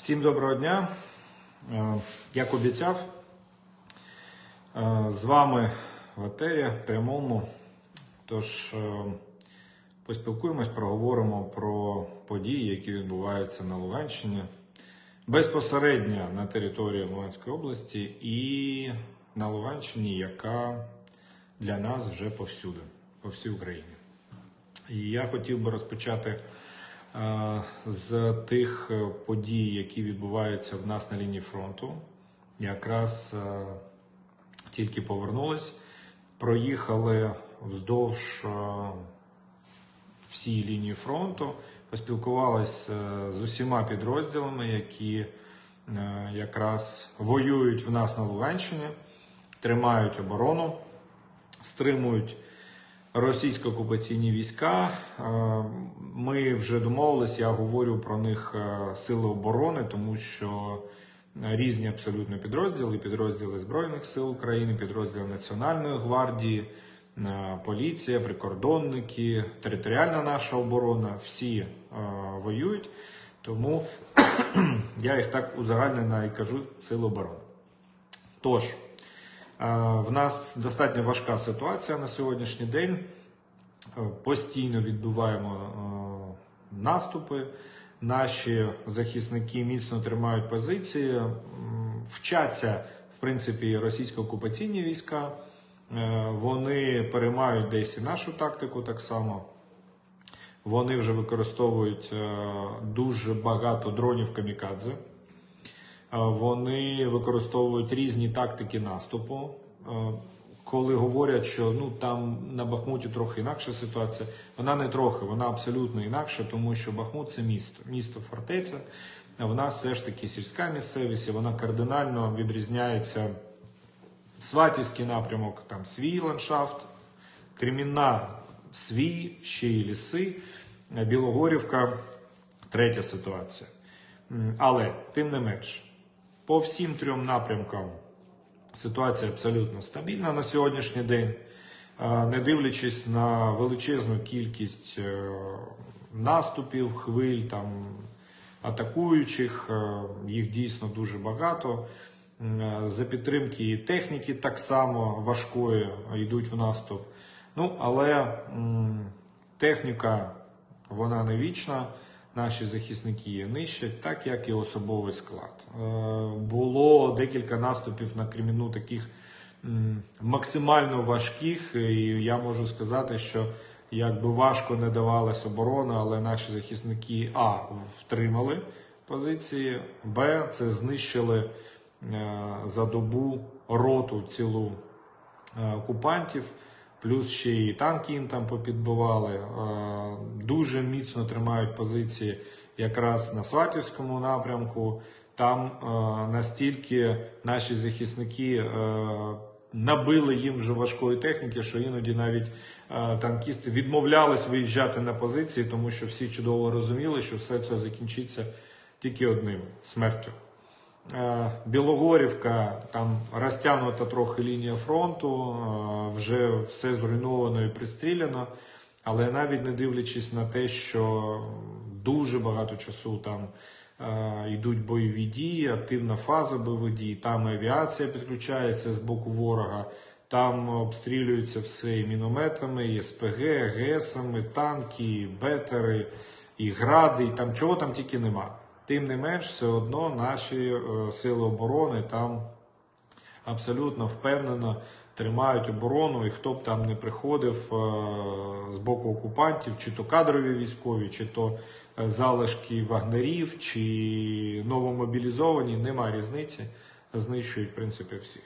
Всім доброго дня. Е, Як обіцяв, е, з вами в етері прямому. Тож е, поспілкуємось, проговоримо про події, які відбуваються на Луганщині безпосередньо на території Луганської області і на Луганщині, яка для нас вже повсюди, по всій Україні. І я хотів би розпочати з тих е, подій, які відбуваються в нас на лінії фронту. Якраз е, тільки повернулись, проїхали вздовж е, всій лінії фронту, поспілкувалися з усіма підрозділами, які якраз воюють в нас на Луганщині, тримають оборону, стримують російсько-окупаційні війська. Е, Ми вже домовились, я говорю про них е, сили оборони, тому що різні абсолютно підрозділи, підрозділи Збройних сил України, підрозділи Національної гвардії, е, поліція, прикордонники, територіальна наша оборона, всі воюють. Тому я їх так узагальнено і кажу сили оборони. Тож, в нас достатньо важка ситуація на сьогоднішній день. Е, Постійно відбуваємо е, наступи. Наші захисники міцно тримають позиції, вчаться, в принципі, російсько-окупаційні війська. Е, Вони переймають десь і нашу тактику так само. Вони вже використовують дуже багато дронів камікадзе. Вони використовують різні тактики наступу. Е, Коли говорять, що ну там на Бахмуті трохи інакша ситуація, вона не трохи, вона абсолютно інакша, тому що Бахмут це місто, місто фортеця. А в нас все ж таки сільська місцевість, і вона кардинально відрізняється. Сватівський напрямок, там свій ландшафт, Кремінна свій, ще й ліси, Білогорівка третя ситуація. Але тим не менш, по всім трьом напрямкам ситуація абсолютно стабільна на сьогоднішній день. Не дивлячись на величезну кількість е, наступів, хвиль, там, атакуючих, е, їх дійсно дуже багато. Е, За підтримки і техніки так само важкої йдуть в наступ. Ну, але техніка вона не вічна. Наші захисники нищать, так як і особовий склад. Е, Було декілька наступів на Креміну таких максимально важких, і я можу сказати, що якби важко не давалась оборона, але наші захисники А втримали позиції, Б це знищили е, за добу роту цілу е, окупантів. Плюс ще і танки їм там попідбивали. Е, Дуже міцно тримають позиції якраз на Сватівському напрямку. Там е, настільки наші захисники е, набили їм вже важкої техніки, що іноді навіть танкісти відмовлялись виїжджати на позиції, тому що всі чудово розуміли, що все це закінчиться тільки одним смертю. Е, Білогорівка, там розтягнута трохи лінія фронту, е, вже все зруйновано і пристріляно. Але навіть не дивлячись на те, що дуже багато часу там е, йдуть бойові дії, активна фаза бойових дій, там авіація підключається з боку ворога, там обстрілюється все і мінометами, і СПГ, ГЕСами, танки, і бетери, і гради, і там чого там тільки нема. Тим не менш, все одно наші е, сили оборони там абсолютно впевнено тримають оборону, і хто б там не приходив е, з боку окупантів, чи то кадрові військові, чи то е, залишки вагнерів, чи новомобілізовані, немає різниці, знищують в принципі всіх.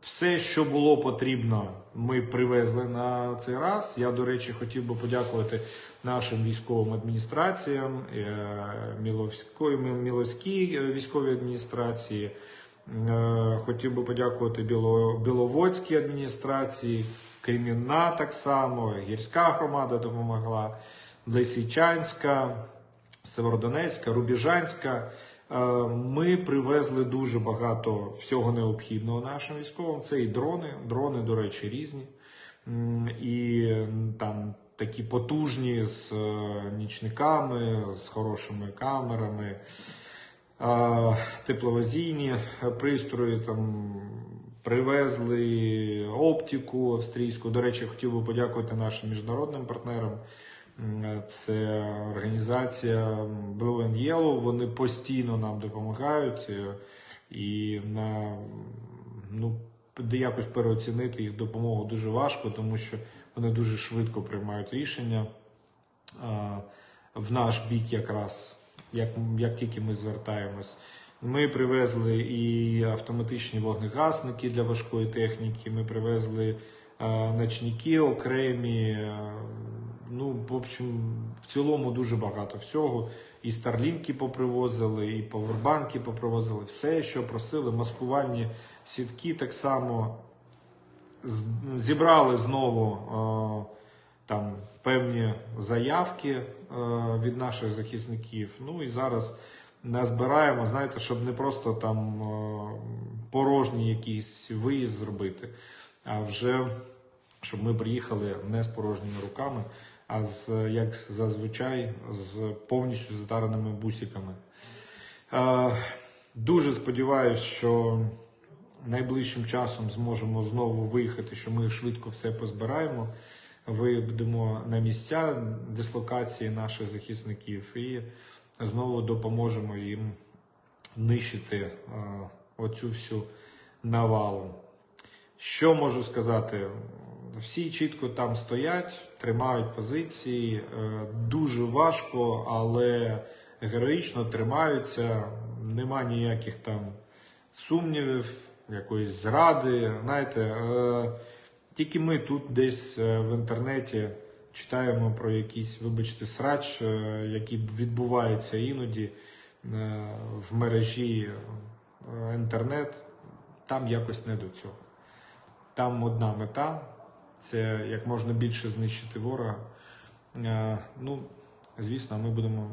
Все, що було потрібно, ми привезли на цей раз. Я, до речі, хотів би подякувати нашим військовим адміністраціям, е, Міловській військовій адміністрації. Е, Хотів би подякувати Біло, Біловодській адміністрації, Кремінна так само, Гірська громада допомогла, Лисичанська, Северодонецька, Рубіжанська. Е, Ми привезли дуже багато всього необхідного нашим військовим. Це і дрони. Дрони, до речі, різні. І там такі потужні з е, нічниками, з хорошими камерами, е, тепловізійні пристрої там. Привезли оптику австрійську. До речі, хотів би подякувати нашим міжнародним партнерам. Це організація Blue and Yellow. Вони постійно нам допомагають е, і на ну якось переоцінити їх допомогу дуже важко, тому що вони дуже швидко приймають рішення в наш бік, якраз як, як тільки ми звертаємось. Ми привезли і автоматичні вогнегасники для важкої техніки. Ми привезли ночники окремі. Ну, в общем, в цілому дуже багато всього. І старлінки попривозили, і повербанки попривозили. Все, що просили, маскувальні сітки так само зібрали знову е, там певні заявки е, від наших захисників. Ну і зараз назбираємо, знаєте, щоб не просто там е, порожній якийсь виїзд зробити, а вже щоб ми приїхали не з порожніми руками, а з як зазвичай з повністю затареними бусиками. Дуже сподіваюся, що найближчим часом зможемо знову виїхати, що ми швидко все позбираємо. Вийдемо на місця дислокації наших захисників і знову допоможемо їм нищити е, оцю всю навалу. Що можу сказати? Всі чітко там стоять, тримають позиції. Е, Дуже важко, але героїчно тримаються. Нема ніяких там сумнівів, якоїсь зради. Знаєте, е, тільки ми тут десь е, в інтернеті читаємо про якийсь, вибачте, срач, е, який відбувається іноді е, в мережі інтернет. Там якось не до цього. Там одна мета це як можна більше знищити ворога. Ну, звісно, ми будемо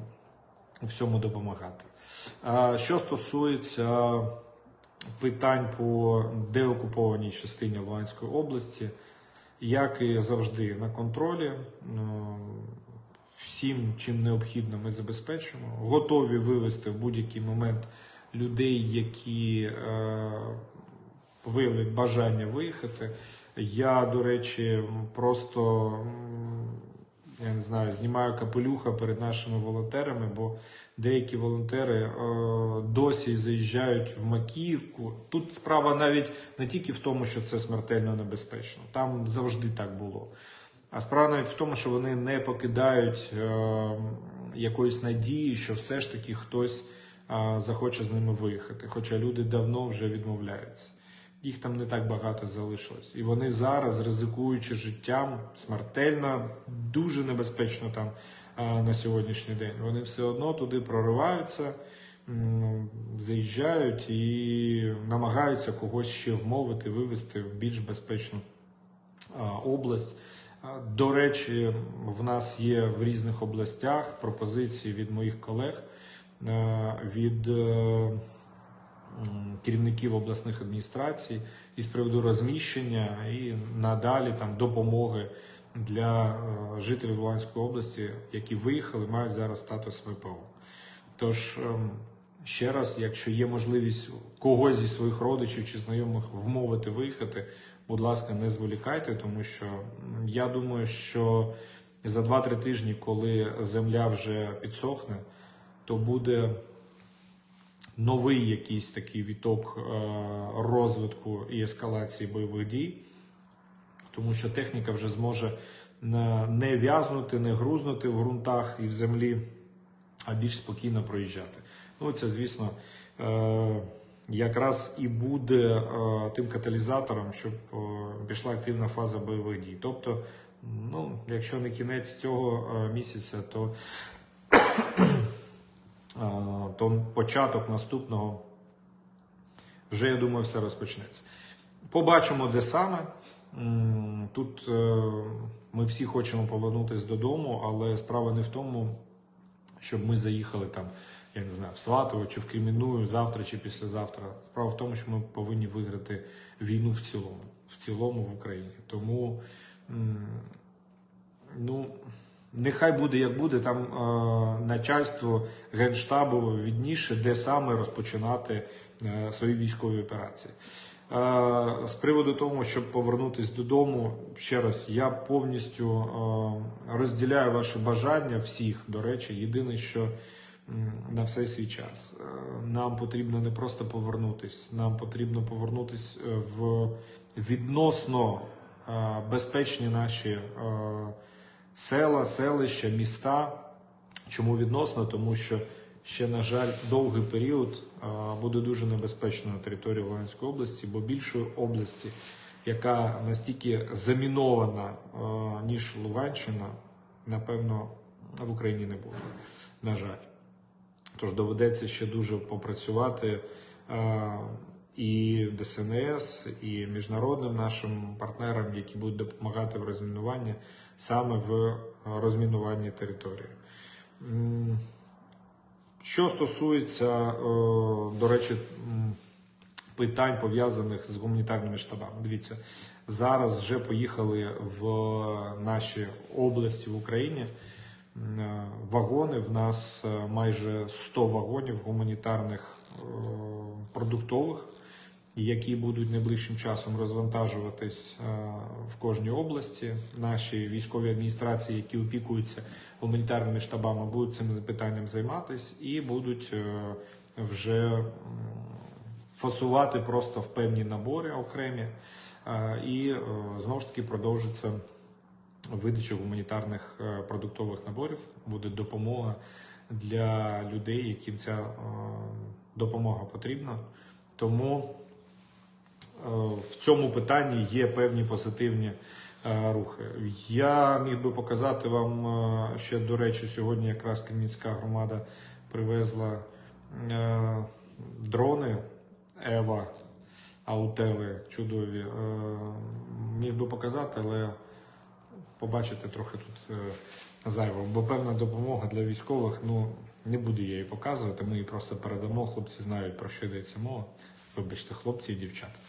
всьому допомагати. Що стосується питань по деокупованій частині Луганської області, як і завжди, на контролі. Ну, Всім, чим необхідно, ми забезпечимо. Готові вивести в будь-який момент людей, які е, виявлять бажання виїхати. Я, до речі, просто я не знаю, знімаю капелюха перед нашими волонтерами, бо деякі волонтери е, досі заїжджають в Макіївку. Тут справа навіть не тільки в тому, що це смертельно небезпечно. Там завжди так було. А справа навіть в тому, що вони не покидають е, якоїсь надії, що все ж таки хтось е, захоче з ними виїхати. Хоча люди давно вже відмовляються. Їх там не так багато залишилось. І вони зараз, ризикуючи життям, смертельно, дуже небезпечно там на сьогоднішній день. Вони все одно туди прориваються, заїжджають і намагаються когось ще вмовити, вивезти в більш безпечну область. До речі, в нас є в різних областях пропозиції від моїх колег, від е, керівників обласних адміністрацій із приводу розміщення і надалі там допомоги для е, жителів Луганської області, які виїхали, мають зараз статус ВПО. Тож ем, ще раз, якщо є можливість когось зі своїх родичів чи знайомих вмовити виїхати, будь ласка, не зволікайте, тому що я думаю, що за 2-3 тижні, коли земля вже підсохне, то буде новий якийсь такий віток е, розвитку і ескалації бойових дій, тому що техніка вже зможе не в'язнути, не грузнути в ґрунтах і в землі, а більш спокійно проїжджати. Ну, це, звісно, е, якраз і буде е, тим каталізатором, щоб пішла активна фаза бойових дій. Тобто, ну, якщо не кінець цього місяця, то то початок наступного вже, я думаю, все розпочнеться. Побачимо, де саме. Тут е, ми всі хочемо повернутися додому, але справа не в тому, щоб ми заїхали там, я не знаю, в Сватово чи в Креміную завтра чи післязавтра. Справа в тому, що ми повинні виграти війну в цілому, в цілому в Україні. Тому Ну, нехай буде як буде, там е, начальство Генштабу відніше, де саме розпочинати е, свої військові операції. Е, з приводу того, щоб повернутися додому, ще раз, я повністю е, розділяю ваше бажання всіх, до речі, єдине, що на все свій час. Е, Нам потрібно не просто повернутись, нам потрібно повернутись е, в відносно е, безпечні наші е, села, селища, міста. Чому відносно? Тому що ще, на жаль, довгий період буде дуже небезпечно на території Луганської області, бо більшої області, яка настільки замінована, ніж Луганщина, напевно, в Україні не буде. На жаль. Тож доведеться ще дуже попрацювати і ДСНС, і міжнародним нашим партнерам, які будуть допомагати в розмінуванні, саме в е, розмінуванні території. Що стосується, е, до речі, питань пов'язаних з гуманітарними штабами, дивіться, зараз вже поїхали в наші області в Україні е, вагони. В нас майже 100 вагонів гуманітарних продуктових, які будуть найближчим часом розвантажуватись е, в кожній області. Наші військові адміністрації, які опікуються гуманітарними штабами, будуть цим питанням займатися і будуть е, вже фасувати просто в певні набори окремі. Е, І знову ж таки продовжиться видача гуманітарних продуктових наборів. Буде допомога для людей, яким ця допомога потрібна. Тому в цьому питанні є певні позитивні е, рухи. Я міг би показати вам е, ще, до речі, сьогодні якраз Кам'янська громада привезла е, дрони Ева, аутели чудові. Е, Міг би показати, але побачите трохи тут е, зайво. Бо певна допомога для військових, ну не буду я її показувати. Ми її просто передамо. Хлопці знають про що йдеться мова. Вибачте, хлопці і дівчата.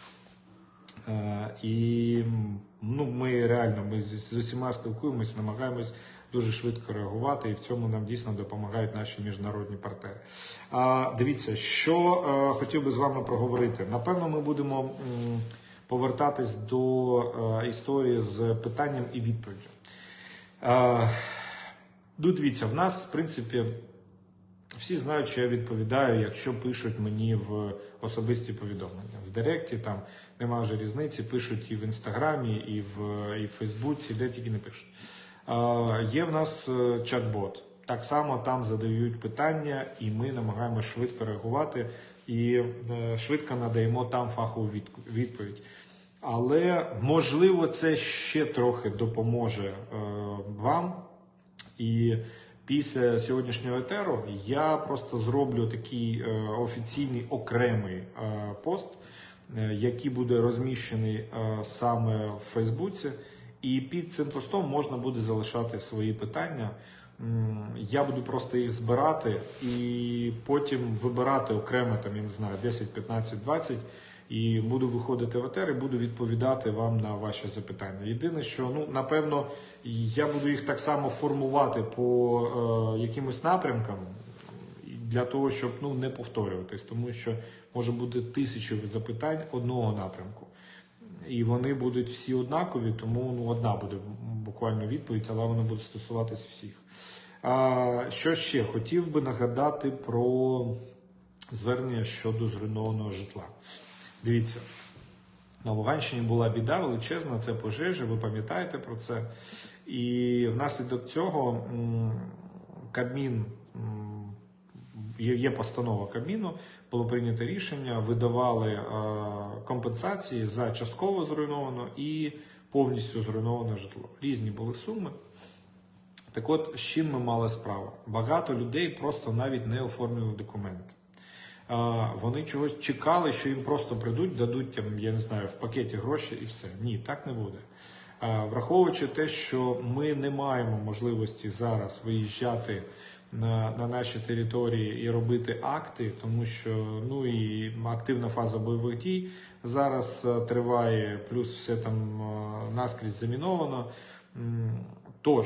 І ну, ми реально ми з, усіма спілкуємось, намагаємось дуже швидко реагувати, і в цьому нам дійсно допомагають наші міжнародні партнери. А, дивіться, що е, хотів би з вами проговорити. Напевно, ми будемо повертатись до е, історії з питанням і відповіддю. Ну, дивіться, в нас, в принципі, всі знають, що я відповідаю, якщо пишуть мені в особисті повідомлення. В Директі там немає вже різниці, пишуть і в інстаграмі, і в, і в Фейсбуці, де тільки не пишуть. Є в нас е, чат-бот. Так само там задають питання, і ми намагаємося швидко реагувати і е, швидко надаємо там фахову відповідь. Але можливо, це ще трохи допоможе е, вам. І після сьогоднішнього етеру я просто зроблю такий офіційний окремий пост, який буде розміщений е, саме в Фейсбуці. І під цим постом можна буде залишати свої питання. Я буду просто їх збирати і потім вибирати окремо, там, я не знаю, 10, 15, 20, і буду виходити в етер і буду відповідати вам на ваші запитання. Єдине, що ну напевно я буду їх так само формувати по е, якимось напрямкам для того, щоб ну не повторюватись, тому що може бути тисячі запитань одного напрямку. І вони будуть всі однакові, тому ну, одна буде буквально відповідь, але вона буде стосуватись всіх. А, що ще? Хотів би нагадати про звернення щодо зруйнованого житла. Дивіться, на Луганщині була біда величезна, це пожежі, ви пам'ятаєте про це. І внаслідок цього Кабмін є, постанова Кабміну, було прийнято рішення, видавали е, компенсації за частково зруйноване і повністю зруйноване житло. Різні були суми. Так от, з чим ми мали справу? Багато людей просто навіть не оформлювали документи. Е, Вони чогось чекали, що їм просто прийдуть, дадуть там, я не знаю, в пакеті гроші і все. Ні, так не буде. Е, Враховуючи те, що ми не маємо можливості зараз виїжджати на, на наші території і робити акти, тому що ну і активна фаза бойових дій зараз е, триває, плюс все там е, наскрізь заміновано. Тож,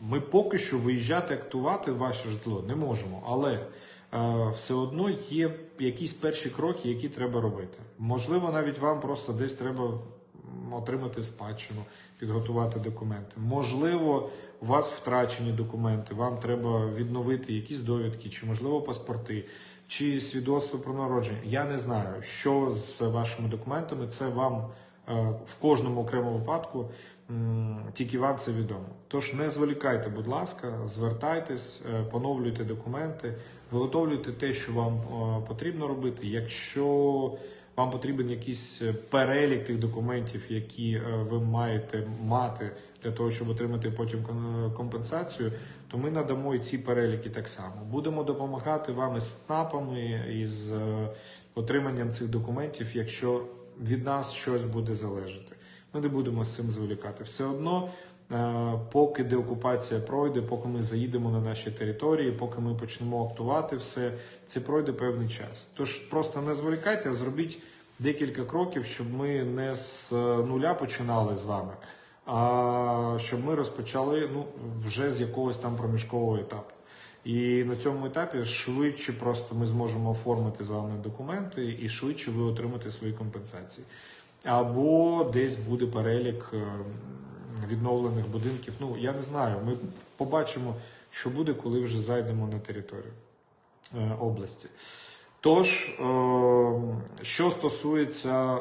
ми поки що виїжджати, актувати ваше житло не можемо, але е, все одно є якісь перші кроки, які треба робити. Можливо, навіть вам просто десь треба отримати спадщину, підготувати документи. Можливо, у вас втрачені документи, вам треба відновити якісь довідки, чи можливо паспорти, чи свідоцтво про народження. Я не знаю, що з вашими документами. Це вам е, в кожному окремому випадку. Тільки вам це відомо. Тож не зволікайте, будь ласка, звертайтесь, е, поновлюйте документи, виготовлюйте те, що вам е, потрібно робити. Якщо вам потрібен якийсь перелік тих документів, які ви маєте мати для того, щоб отримати потім компенсацію, то ми надамо і ці переліки так само. Будемо допомагати вам із СНАПами, із е, отриманням цих документів, якщо від нас щось буде залежати. Ми не будемо з цим зволікати. Все одно, е, поки деокупація пройде, поки ми заїдемо на наші території, поки ми почнемо актувати все, це пройде певний час. Тож просто не зволікайте, а зробіть декілька кроків, щоб ми не з е, нуля починали з вами, щоб ми розпочали ну, вже з якогось там проміжкового етапу. І на цьому етапі швидше просто ми зможемо оформити з вами документи і швидше ви отримаєте свої компенсації. Або десь буде перелік е, відновлених будинків. Ну я не знаю. Ми побачимо, що буде, коли вже зайдемо на територію е, області. Тож, е, що стосується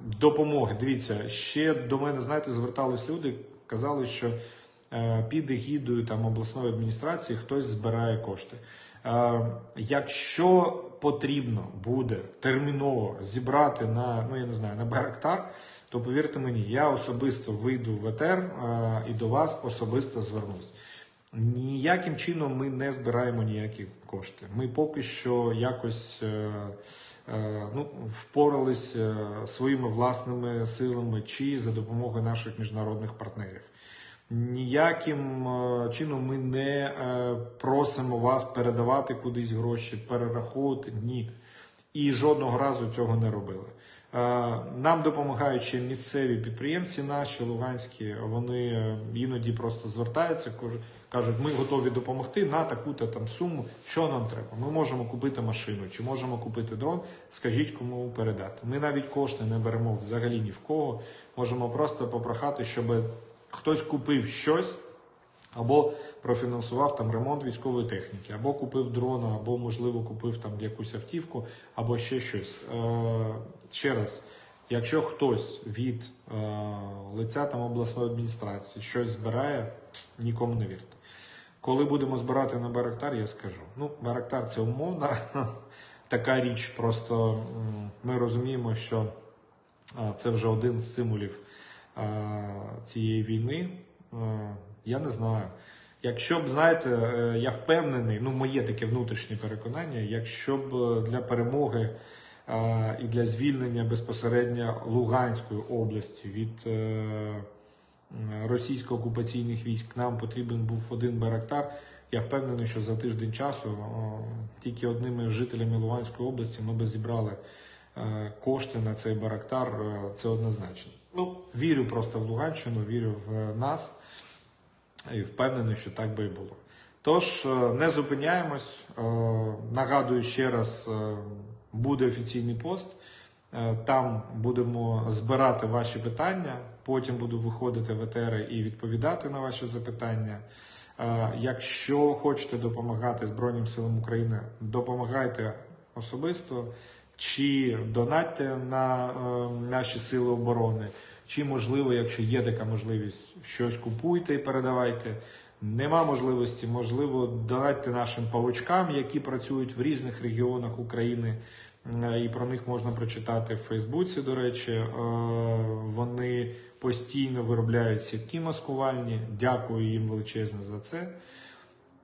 допомоги, дивіться, ще до мене, знаєте, звертались люди, казали, що е, під егідою там обласної адміністрації хтось збирає кошти. Е, Якщо потрібно буде терміново зібрати на ну я не знаю на Байрактар, то повірте мені, я особисто вийду в ЕТР е, і до вас особисто звернусь. Ніяким чином ми не збираємо ніякі кошти. Ми поки що якось е, е, ну, впорались е, своїми власними силами чи за допомогою наших міжнародних партнерів. Ніяким чином ми не просимо вас передавати кудись гроші, перераховувати ні. І жодного разу цього не робили. Нам допомагають ще місцеві підприємці наші луганські. Вони іноді просто звертаються, кажуть, ми готові допомогти на таку-то там суму. Що нам треба? Ми можемо купити машину чи можемо купити дрон. Скажіть, кому передати. Ми навіть кошти не беремо взагалі ні в кого. Можемо просто попрохати, щоб хтось купив щось. Або профінансував там ремонт військової техніки, або купив дрона, або, можливо, купив там якусь автівку, або ще щось. Е, ще раз, якщо хтось від е, лиця там обласної адміністрації щось збирає, нікому не вірте. Коли будемо збирати на Барактар, я скажу. Ну, Барактар це умовна така річ. Просто ми розуміємо, що це вже один з символів цієї війни. Я не знаю. Якщо б, знаєте, е, я впевнений, ну моє таке внутрішнє переконання, якщо б е, для перемоги і для звільнення безпосередньо Луганської області від е, російсько-окупаційних військ нам потрібен був один Байрактар, я впевнений, що за тиждень часу тільки одними жителями Луганської області ми би зібрали е, кошти на цей Байрактар, е, це однозначно. Ну, вірю просто в Луганщину, вірю в нас і впевнений, що так би і було. Тож е, не зупиняємось. Нагадую ще раз, буде офіційний пост. Е, Там будемо збирати ваші питання. Потім буду виходити в етери і відповідати на ваші запитання. Е, Якщо хочете допомагати Збройним силам України, допомагайте особисто чи донатьте на е, наші сили оборони, чи можливо, якщо є така можливість, щось купуйте і передавайте. Нема можливості, можливо, донатьте нашим павучкам, які працюють в різних регіонах України. Е, І про них можна прочитати в Фейсбуці. До речі, Е, вони постійно виробляють сітки маскувальні. Дякую їм величезне за це.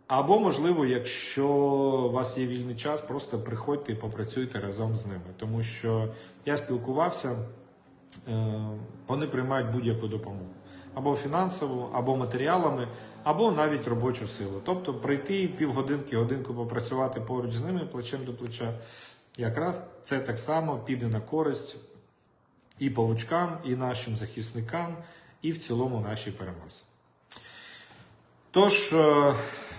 Або, можливо, якщо у вас є вільний час, просто приходьте і попрацюйте разом з ними. Тому що я спілкувався, е, вони приймають будь-яку допомогу. Або фінансову, або матеріалами, або навіть робочу силу. Тобто прийти півгодинки, годинку попрацювати поруч з ними плечем до плеча. Якраз це так само піде на користь і павучкам, і нашим захисникам, і в цілому нашій перемозі. Тож, е,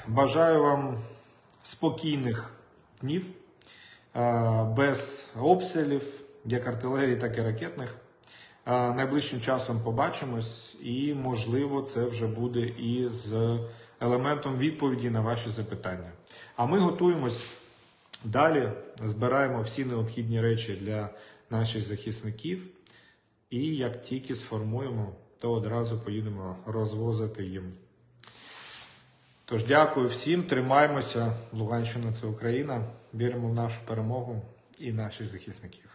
бажаю вам спокійних днів, е, без обстрілів, як артилерії, так і ракетних. Е, Найближчим часом побачимось, і можливо, це вже буде і з елементом відповіді на ваші запитання. А ми готуємось далі, збираємо всі необхідні речі для наших захисників. І як тільки сформуємо, то одразу поїдемо розвозити їм. Тож дякую всім, тримаємося. Луганщина це Україна. Віримо в нашу перемогу і наших захисників.